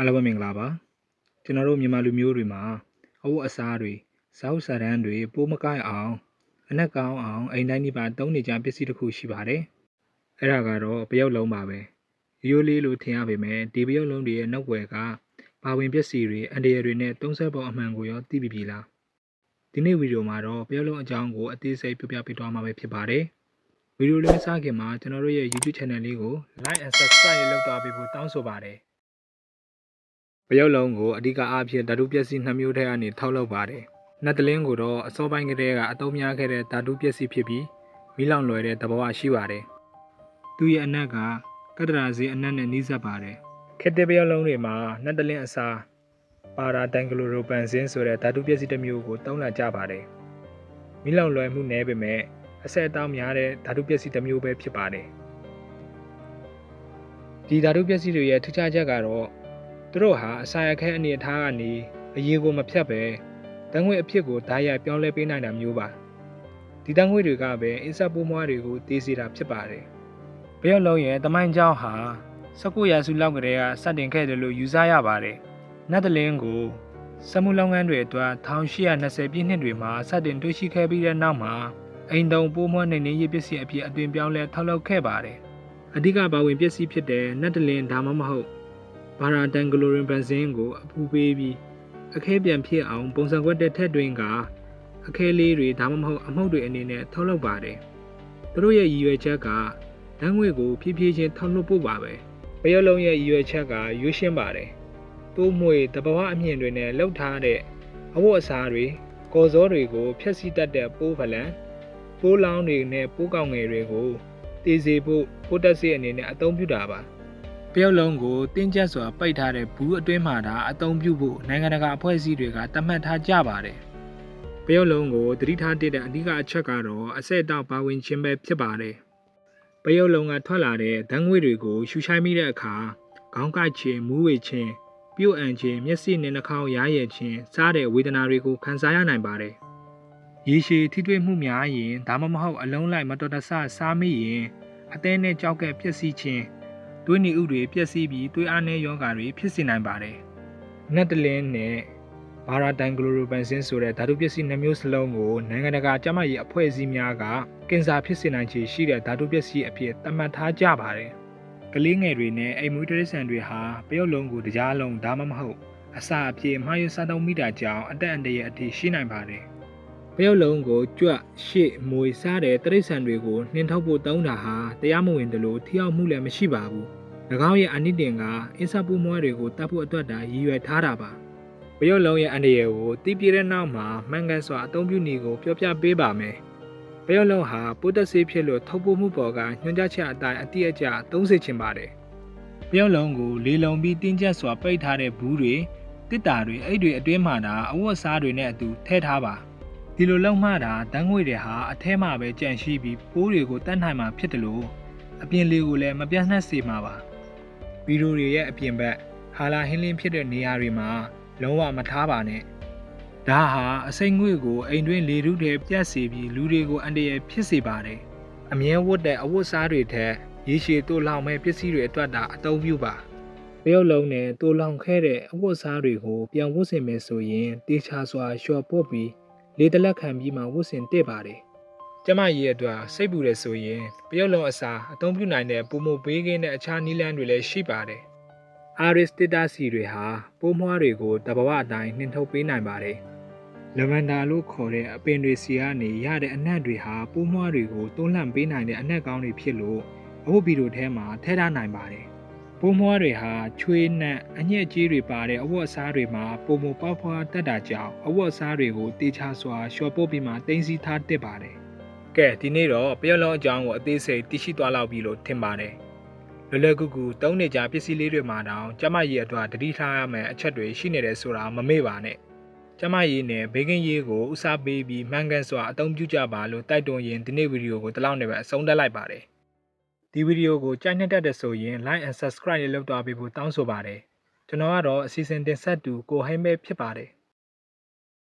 အားလုံးပဲမင်္ဂလာပါကျွန်တော်တို့မြန်မာလူမျိုးတွေမှာအဝတ်အစားတွေဇောက်စာတန်းတွေပိုးမကိုက်အောင်အနက်ကောင်းအောင်အိမ်တိုင်းဒီပါတုံးနေကြပစ္စည်းတစ်ခုရှိပါတယ်အဲ့ဒါကတော့ပယောက်လုံးပါပဲရိုးလေးလို့ထင်ရပေမဲ့ဒီပယောက်လုံးတွေရဲ့နောက်ွယ်ကပါဝင်ပစ္စည်းတွေအန်တရယ်တွေနဲ့သုံးဆက်ပုံအမှန်ကိုရောသိပြီပြီလားဒီနေ့ဗီဒီယိုမှာတော့ပယောက်လုံးအကြောင်းကိုအသေးစိတ်ပြပြပေးသွားမှာပဲဖြစ်ပါတယ်ဗီဒီယိုလေးစခင်မှာကျွန်တော်တို့ရဲ့ YouTube channel လေးကို like and subscribe လုပ်သွားပေးဖို့တောင်းဆိုပါတယ် ပရုပ်လုံးကိုအဓိကအားဖြင့်ဓာတုပစ္စည်းနှစ်မျိုးထဲကနေထောက်လုပ်ပါတယ်။နတ်တလင်းကိုတော့အစောပိုင်းကတည်းကအသုံးများခဲ့တဲ့ဓာတုပစ္စည်းဖြစ်ပြီးမိလောင်လွယ်တဲ့သဘောရှိပါတယ်။သူ့ရဲ့အနက်ကကတ္တရာစီအနက်နဲ့နှီးစပ်ပါတယ်။ခက်တဲ့ပရုပ်လုံးတွေမှာနတ်တလင်းအစားပါရာတန်ဂလိုရိုပန်ဇင်းဆိုတဲ့ဓာတုပစ္စည်းတစ်မျိုးကိုသုံးလာကြပါတယ်။မိလောင်လွယ်မှုနည်းပေမဲ့အဆက်အတောင်းများတဲ့ဓာတုပစ္စည်းတစ်မျိုးပဲဖြစ်ပါတယ်။ဒီဓာတုပစ္စည်းတွေရဲ့ထူးခြားချက်ကတော့ သူတို့ဟာအဆိုင်အခဲအနေအထားကနေအရေးကိုမဖြတ်ပဲတန်ငွေအဖြစ်ကိုဓာတ်ရိုက်ပြောင်းလဲပေးနိုင်တာမျိုးပါဒီတန်ငွေတွေကပဲအင်ဆက်ပိုးမွားတွေကိုတည်စေတာဖြစ်ပါတယ်ဘယောက်လုံးရဲ့တမိုင်းကြောင်းဟာ19ရာစုလောက်ကတည်းကစတင်ခဲ့တယ်လို့ယူဆရပါတယ်နတ်တလင်းကိုစမှုလောင်းငန်းတွေအတွက်1820ပြည့်နှစ်တွေမှာစတင်တွေ့ရှိခဲ့ပြီးတဲ့နောက်မှာအိမ်တုံပိုးမွှန်းနိုင်နေရေးပစ္စည်းအဖြစ်အတွင်ပြောင်းလဲထောက်လုပ်ခဲ့ပါတယ်အဓိကပါဝင်ပစ္စည်းဖြစ်တဲ့နတ်တလင်းဒါမှမဟုတ် ဘာရာတန်ဂလိုရင်ဘန်ဇင်းကိုအပူပေးပြီးအခဲပြန်ဖြစ်အောင်ပုံစံကွက်တဲ့ထက်တွင်ကအခဲလေးတွေဒါမှမဟုတ်အမှုတ်တွေအနေနဲ့ထုတ်လုပ်ပါတယ်။သူတို့ရဲ့ရည်ရွယ်ချက်ကဓာတ်ငွေကိုဖြည်းဖြည်းချင်းထုတ်လုပ်ဖို့ပါပဲ။ပရုပ်လုံးရဲ့ရည်ရွယ်ချက်ကရွေးရှင်းပါတယ်။တိုးမွေတဘဝအမြင့်တွေနဲ့လှုပ်ထားတဲ့အဝတ်အစားတွေကော်စောတွေကိုဖျက်ဆီးတတ်တဲ့ပိုးဖလန်ပိုးလောင်းတွေနဲ့ပိုးကောင်ငယ်တွေကိုတည်စေဖို့ပိုးတက်စေအနေနဲ့အသုံးပြုတာပါ။ ပရုပ်လုံးကိုတင်းကျပ်စွာပိတ်ထားတဲ့ဘူးအတွင်းမှာဒါအသုံးပြုဖို့နိုင်ငံတကာအဖွဲ့အစည်းတွေကသတ်မှတ်ထားကြပါတယ်။ပရုပ်လုံးကိုသတိထားတဲ့အဓိကအချက်ကတော့အဆက်အတောက်ပါဝင်ခြင်းပဲဖြစ်ပါတယ်။ပရုပ်လုံးကထွက်လာတဲ့ဓာတ်ငွေတွေကိုရှူရှိုင်းမိတဲ့အခါခေါင်းကိုက်ခြင်းမူးဝေခြင်းပြုတ်အန်ခြင်းမျက်စိနဲ့နှာခေါင်းရားရည်ခြင်းစားတဲ့ဝေဒနာတွေကိုခံစားရနိုင်ပါတယ်။ရေရှည်ထိတွေ့မှုများရင်ဒါမှမဟုတ်အလုံးလိုက်မတော်တဆစားမိရင်အသေးနဲ့ကြောက်ကဲပျက်စီးခြင်း သွေးနေဥတွေပျက်စီးပြီးသွေးအားနည်းယောဂါတွေဖြစ်စေနိုင်ပါတယ်။နက်တလင်းနဲ့ဘာရာတိုင်ဂလိုရိုပန်ဆင်းဆိုတဲ့ဓာတုပစ္စည်းနှမျိုးစလုံးကိုနိုင်ငံတကာကျန်းမာရေးအဖွဲ့အစည်းများကကင်ဆာဖြစ်စေနိုင်ခြေရှိတဲ့ဓာတုပစ္စည်းအဖြစ်သတ်မှတ်ထားကြပါတယ်။ကလေးငယ်တွေနဲ့အိမ်မွေးတိရစ္ဆာန်တွေဟာပရုပ်လုံးကိုတရားလုံးဒါမှမဟုတ်အစာအဖြစ်မှားယွင်းစားသုံးမိတာကြောင့်အသက်အန္တရာယ်အထိရှိနိုင်ပါတယ်။ ပရုပ်လုံးကိုကြွတ်ရှေ့မွေစားတဲ့တိရစ္ဆာန်တွေကိုနှင်ထုတ်ဖို့တုံးတာဟာတရားမဝင်တယ်လို့ထိရောက်မှုလည်းမရှိပါဘူး။၎င်းရဲ့အနိတင်ကအင်းစပူမွဲတွေကိုတတ်ဖို့အတွက်ဒါရည်ရွယ်ထားတာပါ။ပရုပ်လုံးရဲ့အန္တရာယ်ကိုတီးပြတဲ့နောက်မှာမှန်ကန်စွာအသုံးပြုနည်းကိုပြောပြပေးပါမယ်။ပရုပ်လုံးဟာပိုးတက်ဆေးဖြစ်လို့ထုတ်ပိုးမှုပေါ်ကညွှန်ကြားချက်အတိုင်းအတိအကျသုံးစေချင်ပါတယ်။ပရုပ်လုံးကိုလေလုံပြီးတင်းကျပ်စွာပိတ်ထားတဲ့ဘူးတွေတစ်တာတွေအဲ့တွေအတွင်းမှာဒါအဝတ်အစားတွေနဲ့အတူထည့်ထားပါ။ ဒီလိုလုံမှတာတန်းငွေတွေဟာအထဲမှာပဲကြန့်ရှိပြီးပိုးတွေကိုတတ်နိုင်မှာဖြစ်တယ်လို့အပြင်လေကိုလည်းမပြတ်နှက်စေမှာပါ။ဗီဒီယိုတွေရဲ့အပြင်ဘက်ဟာလာဟင်းလင်းဖြစ်တဲ့နေရာတွေမှာလုံးဝမထားပါနဲ့။ဒါဟာအစိမ့်ငွေကိုအိမ်တွင်းလေထုထဲပြတ်စေပြီးလူတွေကိုအန္တရာယ်ဖြစ်စေပါတယ်။အမြဲဝတ်တဲ့အဝတ်စားတွေထက်ရေရှည်တိုးလောင်မဲ့ပစ္စည်းတွေအတွက်ဒါအသုံးပြုပါ။ပရုပ်လုံးနဲ့တိုးလောင်ခဲ့တဲ့အဝတ်စားတွေကိုပြန်ဝတ်ဆင်မယ်ဆိုရင်တေချာစွာလျှော်ပုတ်ပြီး လေတလက်ခံပြီးမှဝတ်ဆင်တက်ပါတယ်။ကျမရဲ့အတွက်စိတ်ပူတယ်ဆိုရင်ပရုပ်လုံးအစားအသုံးပြုနိုင်တဲ့ပုံမဘေးကင်းတဲ့အခြားနည်းလမ်းတွေလည်းရှိပါတယ်။ Aris Theta စီတွေဟာပိုးမွှားတွေကိုတဘဝအတိုင်းနှင်ထုတ်ပေးနိုင်ပါတယ်။လဗန်ဒါလို့ခေါ်တဲ့အပင်တွေစီကနေရတဲ့အနက်တွေဟာပိုးမွှားတွေကိုတွန်းလှန်ပေးနိုင်တဲ့အနက်ကောင်းတွေဖြစ်လို့အဝတ်ဗီတို့ထဲမှာထည့်ထားနိုင်ပါတယ်။ ပိုးမွှားတွေဟာချွေးနက်အညက်ကြီးတွေပါတဲ့အဝတ်အစားတွေမှာပုံမပေါက်ဖွားတတ်တာကြောင့်အဝတ်အစားတွေကိုတေချာစွာလျှော်ပုတ်ပြီးမှတင်စီထားတက်ပါတယ်။ကဲဒီနေ့တော့ပျောက်လုံးအကြောင်းကိုအသေးစိတ်သိရှိသွားလောက်ပြီလို့ထင်ပါတယ်။လွယ်လွယ်ကူကူတုံးနေကြပစ္စည်းလေးတွေမှာတောင်ကျမကြီးအတွက်တတိထားရမယ့်အချက်တွေရှိနေတယ်ဆိုတာမမေ့ပါနဲ့။ကျမကြီးနဲ့ဘေးကင်းရေးကိုဥစားပေးပြီးမှန်ကန်စွာအသုံးပြုကြပါလို့တိုက်တွန်းရင်းဒီနေ့ဗီဒီယိုကိုဒီလောက်နဲ့ပဲအဆုံးသတ်လိုက်ပါတယ်။ ဒီဗီဒီယိုကိုကြိုက်နှစ်တက်တဲ့ဆိုရင် like and subscribe လေးလုပ်သွားပေးဖို့တောင်းဆိုပါတယ်။ကျွန်တော်ကတော့အစီအစဉ်တင်ဆက်သူကိုဟိမ့်ပဲဖြစ်ပါတယ်။